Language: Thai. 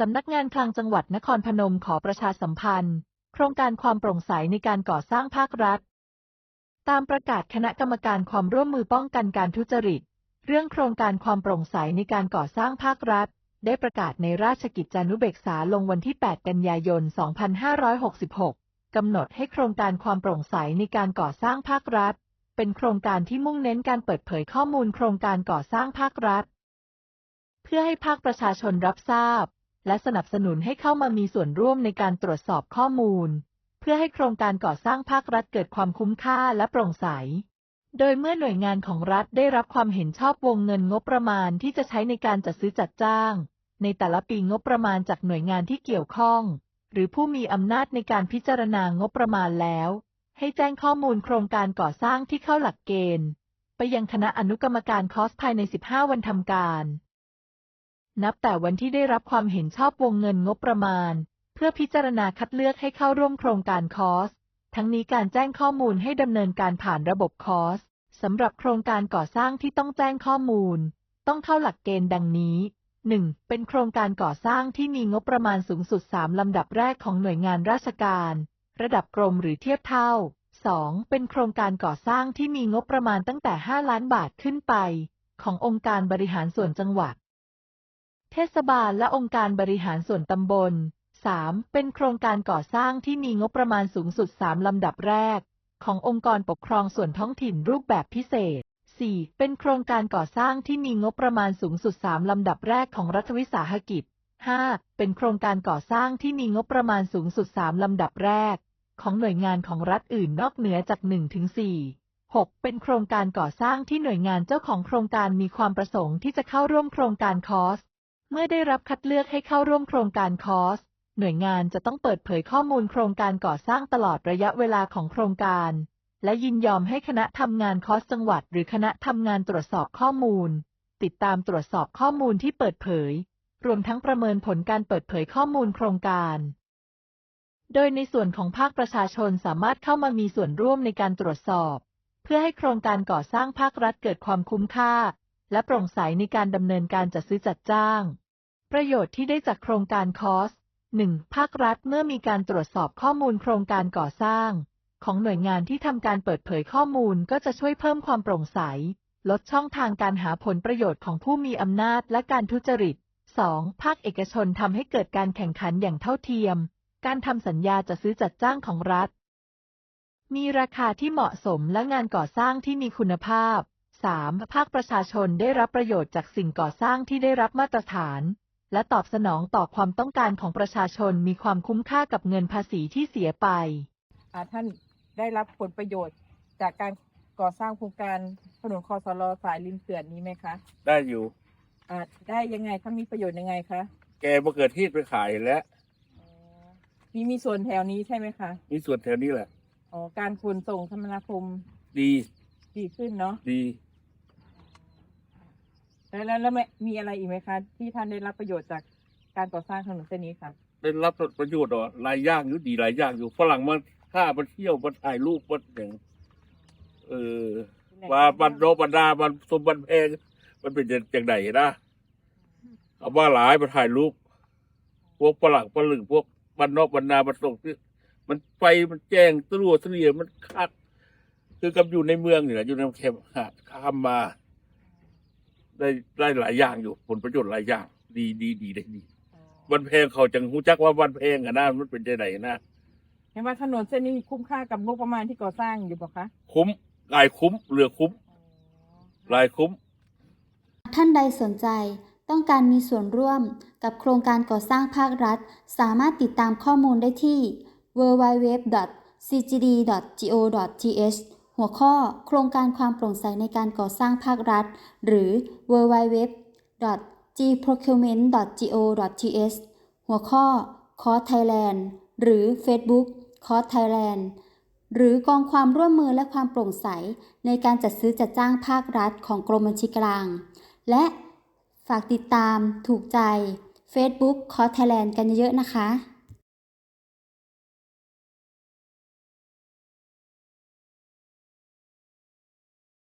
สำนักงานคลังจังหวัดนครพนมขอประชาสัมพันธ์ โครงการความโปร่งใสในการก่อสร้างภาครัฐ ตามประกาศคณะกรรมการความร่วมมือป้องกันการทุจริต เรื่องโครงการความโปร่งใสในการก่อสร้างภาครัฐ ได้ประกาศในราชกิจจานุเบกษาลงวันที่ 8 กันยายน 2566 กำหนดให้โครงการความโปร่งใสในการก่อสร้างภาครัฐ เป็นโครงการที่มุ่งเน้นการเปิดเผยข้อมูลโครงการก่อสร้างภาครัฐ เพื่อให้ภาคประชาชนรับทราบ และสนับสนุนให้เข้ามามีส่วนร่วมในการตรวจสอบข้อมูล เพื่อให้โครงการก่อสร้างภาครัฐเกิดความคุ้มค่าและโปร่งใส โดยเมื่อหน่วยงานของรัฐได้รับความเห็นชอบวงเงินงบประมาณที่จะใช้ในการจัดซื้อจัดจ้าง ในแต่ละปีงบประมาณจากหน่วยงานที่เกี่ยวข้อง หรือผู้มีอำนาจในการพิจารณางบประมาณแล้ว ให้แจ้งข้อมูลโครงการก่อสร้างที่เข้าหลักเกณฑ์ ไปยังคณะอนุกรรมการคอสภายใน 15 วันทำการ นับแต่วันที่ได้รับความเห็นชอบวงเงินงบประมาณ เพื่อพิจารณาคัดเลือกให้เข้าร่วมโครงการคอส ทั้งนี้การแจ้งข้อมูลให้ดำเนินการผ่านระบบคอสสำหรับโครงการก่อสร้างที่ต้องแจ้งข้อมูล ต้องเข้าหลักเกณฑ์ดังนี้ 1. เป็นโครงการก่อสร้างที่มีงบประมาณสูงสุด 3 ลำดับแรกของหน่วยงานราชการ ระดับกรมหรือเทียบเท่า 2. เป็นโครงการก่อสร้างที่มีงบประมาณตั้งแต่ 5 ล้านบาทขึ้นไป ขององค์การบริหารส่วนจังหวัด เทศบาลและองค์การบริหารส่วนตำบล 3. เป็นโครงการก่อสร้างที่มีงบประมาณสูงสุด 3 ลำดับแรก ขององค์กรปกครองส่วนท้องถิ่นรูปแบบพิเศษ 4. เป็นโครงการก่อสร้างที่มีงบประมาณสูงสุด 3 ลำดับแรกของรัฐวิสาหกิจ 5. เป็นโครงการก่อสร้างที่มีงบประมาณสูงสุด 3 ลำดับแรก ของหน่วยงานของรัฐอื่นนอกเหนือจาก1ถึง4 6. เป็นโครงการก่อสร้างที่หน่วยงานเจ้าของโครงการมีความประสงค์ที่จะเข้าร่วมโครงการคอส เมื่อได้รับคัดเลือกให้เข้าร่วมโครงการคอส หน่วยงานจะต้องเปิดเผยข้อมูลโครงการก่อสร้างตลอดระยะเวลาของโครงการ และยินยอมให้คณะทำงานคอสจังหวัด หรือคณะทำงานตรวจสอบข้อมูล ติดตามตรวจสอบข้อมูลที่เปิดเผย รวมทั้งประเมินผลการเปิดเผยข้อมูลโครงการโดยในส่วนของภาคประชาชนสามารถเข้ามามีส่วนร่วมในการตรวจสอบ เพื่อให้โครงการก่อสร้างภาครัฐเกิดความคุ้มค่า และโปร่งใสในการดำเนินการจัดซื้อจัดจ้าง ประโยชน์ที่ได้จากโครงการคอส 1. ภาครัฐเมื่อมีการตรวจสอบข้อมูลโครงการก่อสร้าง ของหน่วยงานที่ทำการเปิดเผยข้อมูลก็จะช่วยเพิ่มความโปร่งใส ลดช่องทางการหาผลประโยชน์ของผู้มีอำนาจและการทุจริต 2. ภาคเอกชนทำให้เกิดการแข่งขันอย่างเท่าเทียม การทำสัญญาจะซื้อจัดจ้างของรัฐ มีราคาที่เหมาะสมและงานก่อสร้างที่มีคุณภาพ 3. ภาคประชาชนได้รับประโยชน์จากสิ่งก่อสร้างที่ได้รับมาตรฐาน และตอบสนองต่อความต้องการของประชาชนมีความคุ้มค่ากับเงินภาษีที่เสียไปอ่าท่านได้รับผลประโยชน์จากการก่อสร้างโครงการถนนคอสลอสายริมเขื่อนนี้ไหมคะ ได้อยู่อ่าได้ยังไงคะมีประโยชน์ยังไงคะ แกมาเกิดที่ไปขายแล้วมีมีส่วนแถวนี้ใช่ไหมคะ มีส่วนแถวนี้แหละ อ๋อ การขนส่งคมนาคม ดี ดีขึ้นเนาะ ดี แล้วแล้วแล้วไม่มีอะไรอีกไหมคะ ที่ท่านได้รับประโยชน์จากการก่อสร้างถนนเส้นนี้ค่ะได้รับประโยชน์เหรอหลายอย่างอยู่ดีหลายอย่างอยู่ฝรั่งมาค่ามาเที่ยวมาถ่ายรูปมาอย่างเออว่าบันโดบันดาบันสมบันแพงมันเป็นอย่างไหนนะเอาว่าหลายมาถ่ายรูปพวกฝรั่งฝรั่งพวกบันนอกบันนาบันส่งที่มันไฟมันแจ้งตรัวเสลียมันคัด คือกับอยู่ในเมืองเนี่ยอยู่ในแคมป์หาดข้ามมา ได้ได้หลายอย่างอยู่ผลประโยชน์หลายอย่าง ดีดีดีได้ดีวันแพงเขาจังหูจักว่าวันแพงอะนะมันเป็นใจไหนนะเห็นว่าถนนเส้นนี้คุ้มค่ากับงบประมาณที่ก่อสร้างอยู่บอกคะคุ้มลายคุ้มเหลือคุ้มลายคุ้ม ท่านใดสนใจต้องการมีส่วนร่วมกับโครงการก่อสร้างภาครัฐ สามารถติดตามข้อมูลได้ที่ www.cgd.go.th หัวข้อโครงการความโปร่งใสในการก่อสร้างภาครัฐ หรือ www.gprocurement.go.th หัวข้อ c o s Thailand หรือ Facebook c o s Thailand หรือกองความร่วมมือและความโปร่งใสในการจัดซื้อจัดจ้างภาครัฐของกรมบัญชีกลาง และฝากติดตามถูกใจ Facebook c o s Thailand กันเยอะๆนะคะ